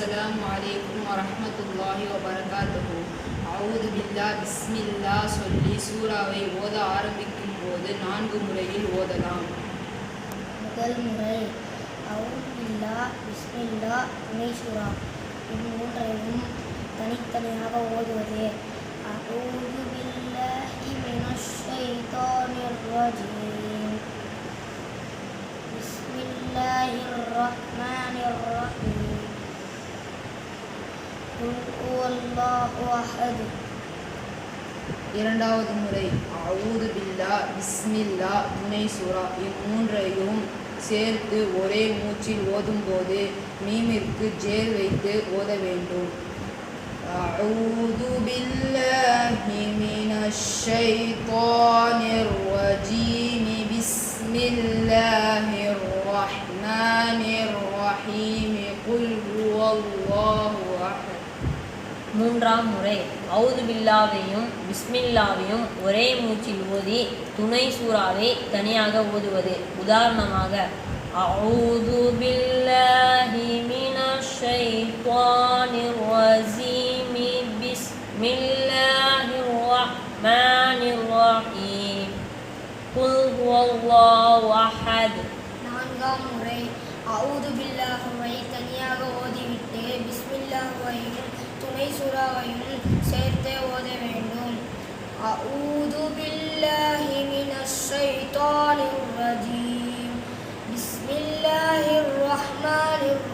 அஸ்ஸலாமு அலைக்கும் வரஹ்மத்துல்லாஹி வபரகாத்துஹு அவுது பில்லா பிஸ்மில்லா சொல்லி சூறாவை ஓத ஆரம்பிக்கும் போது நான்கு முறையில் ஓதலாம். முதல் முறை அவுபில்லா பிஸ்மில்லா துணைசுரா இம்மூன்றையும் தனித்தனியாக ஓதுவது. அவுது பில்லாஹி மினஷ் ஷைத்தானிர் ரஜீம் பிஸ்மில்லாஹிர் ரஹ்மானிர் ரஹீம். இரண்டாவது முறை அவுது பில்லா பிஸ்மில்லா துணை சூரா இம்மூன்றையும் சேர்த்து ஒரே மூச்சில் ஓதும்போது மீமிற்கு ஜேர் வைத்து ஓத வேண்டும் أعوذ بالله من الشيطان الرجيم بسم الله الرحمن الرحيم قل هو الله أحد மூன்றாம் முறை. அவுது பில்லாவையும் பிஸ்மில்லாவையும் ஒரே மூச்சில் ஓதி துணை சூறாவை தனியாக ஓதுவது உதாரணமாக அவுது பில்லாஹி மினஷ் ரஜீமி பிஸ்மில்லாஹிர் ரஹ்மானிர் ரஹீம் குல் ஹுவல்லாஹு அஹத். நான்காம் முறை அவுது பில்லாஹுவை தனியாக ஓதிவிட்டு பிஸ்மில்லாஹுவையும் சூறாவையும் சேர்த்தே ஓத வேண்டும் அவுது பில்லாஹி மினஷ் ஷைத்தானிர் ரஜீம் பிஸ்மில்லாஹிர் ரஹ்மானிர்